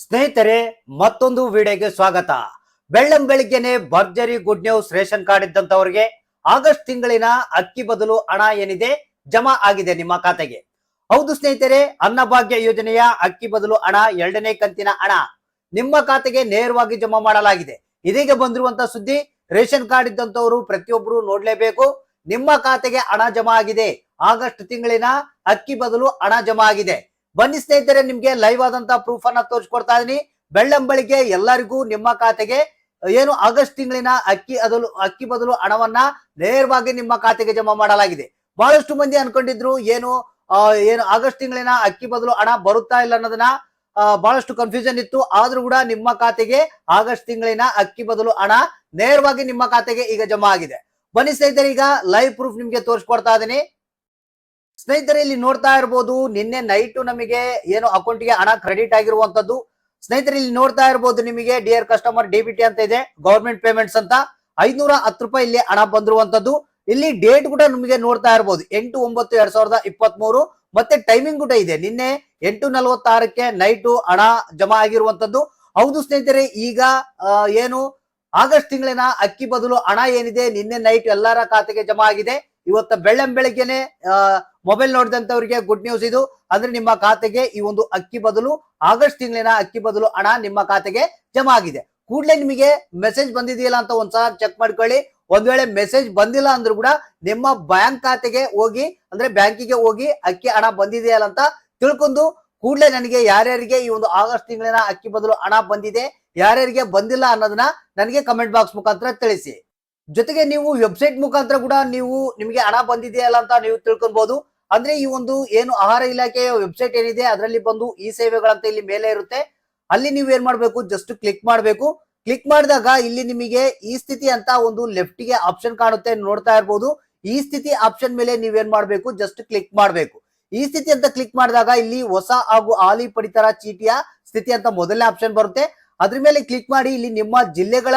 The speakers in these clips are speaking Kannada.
ಸ್ನೇಹಿತರೆ, ಮತ್ತೊಂದು ವಿಡಿಯೋಗೆ ಸ್ವಾಗತ. ಬೆಳ್ಳಂ ಬೆಳಿಗ್ಗೆನೆ ಭರ್ಜರಿ ಗುಡ್ ನ್ಯೂಸ್ ರೇಷನ್ ಕಾರ್ಡ್ ಇದ್ದಂತವರಿಗೆ ಆಗಸ್ಟ್ ತಿಂಗಳಿನ ಅಕ್ಕಿ ಬದಲು ಹಣ ಏನಿದೆ ಜಮಾ ಆಗಿದೆ ನಿಮ್ಮ ಖಾತೆಗೆ. ಹೌದು ಸ್ನೇಹಿತರೆ, ಅನ್ನಭಾಗ್ಯ ಯೋಜನೆಯ ಅಕ್ಕಿ ಬದಲು ಹಣ ಎರಡನೇ ಕಂತಿನ ಹಣ ನಿಮ್ಮ ಖಾತೆಗೆ ನೇರವಾಗಿ ಜಮಾ ಮಾಡಲಾಗಿದೆ. ಇದೀಗ ಬಂದಿರುವಂತ ಸುದ್ದಿ, ರೇಷನ್ ಕಾರ್ಡ್ ಇದ್ದಂತವರು ಪ್ರತಿಯೊಬ್ಬರು ನೋಡ್ಲೇಬೇಕು. ನಿಮ್ಮ ಖಾತೆಗೆ ಹಣ ಜಮಾ ಆಗಿದೆ. ಆಗಸ್ಟ್ ತಿಂಗಳಿನ ಅಕ್ಕಿ ಬದಲು ಹಣ ಜಮಾ ಆಗಿದೆ. ಬನ್ನಿ ಸ್ನೇಹಿತರೆ, ನಿಮ್ಗೆ ಲೈವ್ ಆದಂತ ಪ್ರೂಫ್ ಅನ್ನ ತೋರಿಸ್ಕೊಡ್ತಾ ಇದೀನಿ. ಬೆಳ್ಳಂಬಳಿಗೆ ಎಲ್ಲರಿಗೂ ನಿಮ್ಮ ಖಾತೆಗೆ, ಏನು ಆಗಸ್ಟ್ ತಿಂಗಳಿನ ಅಕ್ಕಿ ಅದಲು, ಅಕ್ಕಿ ಬದಲು ಹಣವನ್ನ ನೇರವಾಗಿ ನಿಮ್ಮ ಖಾತೆಗೆ ಜಮಾ ಮಾಡಲಾಗಿದೆ. ಬಹಳಷ್ಟು ಮಂದಿ ಅನ್ಕೊಂಡಿದ್ರು, ಏನು ಏನು ಆಗಸ್ಟ್ ತಿಂಗಳಿನ ಅಕ್ಕಿ ಬದಲು ಹಣ ಬರುತ್ತಾ ಇಲ್ಲ ಅನ್ನೋದನ್ನ ಬಹಳಷ್ಟು ಕನ್ಫ್ಯೂಷನ್ ಇತ್ತು. ಆದ್ರೂ ಕೂಡ ನಿಮ್ಮ ಖಾತೆಗೆ ಆಗಸ್ಟ್ ತಿಂಗಳಿನ ಅಕ್ಕಿ ಬದಲು ಹಣ ನೇರವಾಗಿ ನಿಮ್ಮ ಖಾತೆಗೆ ಈಗ ಜಮಾ ಆಗಿದೆ. ಬನ್ನಿ ಸ್ನೇಹಿತರೆ, ಈಗ ಲೈವ್ ಪ್ರೂಫ್ ನಿಮ್ಗೆ ತೋರಿಸ್ಕೊಡ್ತಾ ಇದೀನಿ. ಸ್ನೇಹಿತರೆ ಇಲ್ಲಿ ನೋಡ್ತಾ ಇರ್ಬೋದು, ನಿನ್ನೆ ನೈಟ್ ನಮಗೆ ಏನು ಅಕೌಂಟ್ಗೆ ಹಣ ಕ್ರೆಡಿಟ್ ಆಗಿರುವಂತದ್ದು ಸ್ನೇಹಿತರೆ ಇಲ್ಲಿ ನೋಡ್ತಾ ಇರ್ಬೋದು ನಿಮಗೆ ಡಿಯರ್ ಕಸ್ಟಮರ್ ಡಿಬಿಟಿ ಅಂತ ಇದೆ ಗವರ್ಮೆಂಟ್ ಪೇಮೆಂಟ್ಸ್ ಅಂತ. ಐನೂರ ಹತ್ತು ರೂಪಾಯಿ ಇಲ್ಲಿ ಹಣ ಬಂದಿರುವಂತದ್ದು ಇಲ್ಲಿ ಡೇಟ್ ಕೂಡ ನಿಮಗೆ ನೋಡ್ತಾ ಇರ್ಬೋದು. ಎಂಟು ಒಂಬತ್ತು ಎರಡ್ ಸಾವಿರದ ಇಪ್ಪತ್ತ್ ಮೂರು ಮತ್ತೆ ಟೈಮಿಂಗ್ ಕೂಡ ಇದೆ. ನಿನ್ನೆ ಎಂಟು ನಲವತ್ತಾರಕ್ಕೆ ನೈಟು ಹಣ ಜಮಾ ಆಗಿರುವಂತದ್ದು ಹೌದು ಸ್ನೇಹಿತರೆ, ಈಗ ಏನು, ಆಗಸ್ಟ್ ತಿಂಗಳಿನ ಅಕ್ಕಿ ಬದಲು ಹಣ ಏನಿದೆ? ನಿನ್ನೆ ನೈಟ್ ಎಲ್ಲರ ಖಾತೆಗೆ ಜಮಾ ಆಗಿದೆ. ಇವತ್ತು ಬೆಳ್ಳಂ ಬೆಳಗ್ಗೆನೆ ಮೊಬೈಲ್ ನೋಡಿದಂತವರಿಗೆ ಗುಡ್ ನ್ಯೂಸ್ ಇದು. ಅಂದ್ರೆ ನಿಮ್ಮ ಖಾತೆಗೆ ಈ ಒಂದು ಅಕ್ಕಿ ಬದಲು ಆಗಸ್ಟ್ ತಿಂಗಳಿನ ಅಕ್ಕಿ ಬದಲು ಹಣ ನಿಮ್ಮ ಖಾತೆಗೆ ಜಮಾ ಆಗಿದೆ. ಕೂಡಲೇ ನಿಮಗೆ ಮೆಸೇಜ್ ಬಂದಿದೆಯಲ್ಲ ಅಂತ ಒಂದ್ಸಲ ಚೆಕ್ ಮಾಡ್ಕೊಳ್ಳಿ. ಒಂದ್ ವೇಳೆ ಮೆಸೇಜ್ ಬಂದಿಲ್ಲ ಅಂದ್ರೂ ಕೂಡ ನಿಮ್ಮ ಬ್ಯಾಂಕ್ ಖಾತೆಗೆ ಹೋಗಿ, ಅಂದ್ರೆ ಬ್ಯಾಂಕಿಗೆ ಹೋಗಿ ಅಕ್ಕಿ ಹಣ ಬಂದಿದೆಯಲ್ಲ ಅಂತ ತಿಳ್ಕೊಂಡು ಕೂಡಲೇ ನನಗೆ ಯಾರ್ಯಾರಿಗೆ ಈ ಒಂದು ಆಗಸ್ಟ್ ತಿಂಗಳಿನ ಅಕ್ಕಿ ಬದಲು ಹಣ ಬಂದಿದೆ, ಯಾರ್ಯಾರಿಗೆ ಬಂದಿಲ್ಲ ಅನ್ನೋದನ್ನ ನನಗೆ ಕಮೆಂಟ್ ಬಾಕ್ಸ್ ಮುಖಾಂತರ ತಿಳಿಸಿ. ಜೊತೆಗೆ ನೀವು ವೆಬ್ಸೈಟ್ ಮುಖಾಂತರ ಕೂಡ ನೀವು ನಿಮಗೆ ಹಣ ಬಂದಿದೆಯಲ್ಲ ಅಂತ ನೀವು ತಿಳ್ಕೊಬಹುದು ಅಂದ್ರೆ ಈ ಒಂದು ಏನು ಆಹಾರ ಇಲಾಖೆಯ ವೆಬ್ಸೈಟ್ ಏನಿದೆ, ಅದರಲ್ಲಿ ಬಂದು ಈ ಸೇವೆಗಳಂತ ಇಲ್ಲಿ ಮೇಲೆ ಇರುತ್ತೆ. ಅಲ್ಲಿ ನೀವು ಏನ್ ಮಾಡ್ಬೇಕು? ಜಸ್ಟ್ ಕ್ಲಿಕ್ ಮಾಡಬೇಕು. ಕ್ಲಿಕ್ ಮಾಡಿದಾಗ ಇಲ್ಲಿ ನಿಮಗೆ ಈ ಸ್ಥಿತಿ ಅಂತ ಒಂದು ಲೆಫ್ಟ್ಗೆ ಆಪ್ಷನ್ ಕಾಣುತ್ತೆ ನೋಡ್ತಾ ಇರ್ಬೋದು. ಈ ಸ್ಥಿತಿ ಆಪ್ಷನ್ ಮೇಲೆ ನೀವೇನ್ ಮಾಡ್ಬೇಕು? ಜಸ್ಟ್ ಕ್ಲಿಕ್ ಮಾಡಬೇಕು. ಈ ಸ್ಥಿತಿ ಅಂತ ಕ್ಲಿಕ್ ಮಾಡಿದಾಗ ಇಲ್ಲಿ ಹೊಸ ಹಾಗೂ ಆಲಿ ಪಡಿತರ ಚೀಟಿಯ ಸ್ಥಿತಿ ಅಂತ ಮೊದಲನೇ ಆಪ್ಷನ್ ಬರುತ್ತೆ. ಅದ್ರ ಮೇಲೆ ಕ್ಲಿಕ್ ಮಾಡಿ ಇಲ್ಲಿ ನಿಮ್ಮ ಜಿಲ್ಲೆಗಳ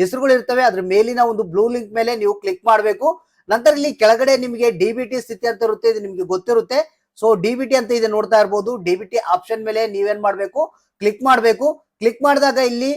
ಹೆಸರುಗಳು ಇರ್ತವೆ ಅದ್ರ ಮೇಲಿನ ಒಂದು ಬ್ಲೂ ಲಿಂಕ್ ಮೇಲೆ ನೀವು ಕ್ಲಿಕ್ ಮಾಡಬೇಕು. ನಂತರ ಇಲ್ಲಿ ಕೆಳಗಡೆ ನಿಮಗೆ ಡಿ ಬಿ ಟಿ ಸ್ಥಿತಿ ಅಂತ ಇರುತ್ತೆ, ಇದು ನಿಮಗೆ ಗೊತ್ತಿರುತ್ತೆ. ಸೊ ಡಿ ಅಂತ ಇದೆ ನೋಡ್ತಾ ಇರ್ಬೋದು. ಡಿ ಬಿ ಟಿ ಆಪ್ಷನ್ ಮೇಲೆ ನೀವೇನ್ ಮಾಡ್ಬೇಕು? ಕ್ಲಿಕ್ ಮಾಡಬೇಕು. ಕ್ಲಿಕ್ ಮಾಡಿದಾಗ ಇಲ್ಲಿ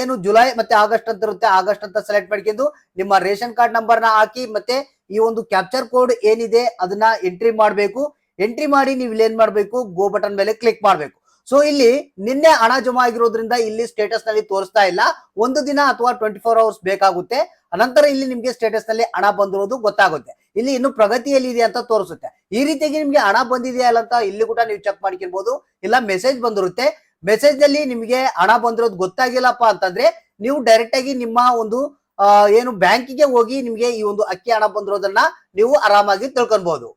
ಏನು ಜುಲೈ ಮತ್ತೆ ಆಗಸ್ಟ್ ಅಂತ ಇರುತ್ತೆ. ಆಗಸ್ಟ್ ಅಂತ ಸೆಲೆಕ್ಟ್ ಮಾಡ್ಕೊಂಡು ನಿಮ್ಮ ರೇಷನ್ ಕಾರ್ಡ್ ನಂಬರ್ನ ಹಾಕಿ ಮತ್ತೆ ಈ ಒಂದು ಕ್ಯಾಪ್ಚರ್ ಕೋಡ್ ಏನಿದೆ ಅದನ್ನ ಎಂಟ್ರಿ ಮಾಡಬೇಕು. ಎಂಟ್ರಿ ಮಾಡಿ ನೀವು ಇಲ್ಲಿ ಏನ್ ಮಾಡ್ಬೇಕು? ಗೋ ಬಟನ್ ಮೇಲೆ ಕ್ಲಿಕ್ ಮಾಡಬೇಕು. ಸೊ ಇಲ್ಲಿ ನಿನ್ನೆ ಹಣ ಜಮಾ ಆಗಿರೋದ್ರಿಂದ ಇಲ್ಲಿ ಸ್ಟೇಟಸ್ನಲ್ಲಿ ತೋರಿಸ್ತಾ ಇಲ್ಲ. ಒಂದು ದಿನ ಅಥವಾ ಟ್ವೆಂಟಿ ಫೋರ್ ಅವರ್ಸ್ ಬೇಕಾಗುತ್ತೆ. ಅನಂತರ ಇಲ್ಲಿ ನಿಮ್ಗೆ ಸ್ಟೇಟಸ್ನಲ್ಲಿ ಹಣ ಬಂದಿರೋದು ಗೊತ್ತಾಗುತ್ತೆ. ಇಲ್ಲಿ ಇನ್ನು ಪ್ರಗತಿಯಲ್ಲಿ ಇದೆ ಅಂತ ತೋರಿಸುತ್ತೆ. ಈ ರೀತಿಯಾಗಿ ನಿಮ್ಗೆ ಹಣ ಬಂದಿದೆಯಲ್ಲ ಅಂತ ಇಲ್ಲಿ ಕೂಡ ನೀವು ಚೆಕ್ ಮಾಡ್ಕಿರ್ಬೋದು. ಇಲ್ಲ ಮೆಸೇಜ್ ಬಂದಿರುತ್ತೆ. ಮೆಸೇಜ್ನಲ್ಲಿ ನಿಮಗೆ ಹಣ ಬಂದಿರೋದು ಗೊತ್ತಾಗಿಲ್ಲಪ್ಪ ಅಂತಂದ್ರೆ ನೀವು ಡೈರೆಕ್ಟ್ ಆಗಿ ನಿಮ್ಮ ಒಂದು ಏನು ಬ್ಯಾಂಕಿಗೆ ಹೋಗಿ ನಿಮ್ಗೆ ಈ ಒಂದು ಅಕ್ಕಿ ಹಣ ಬಂದಿರೋದನ್ನ ನೀವು ಆರಾಮಾಗಿ ತಿಳ್ಕೊಬಹುದು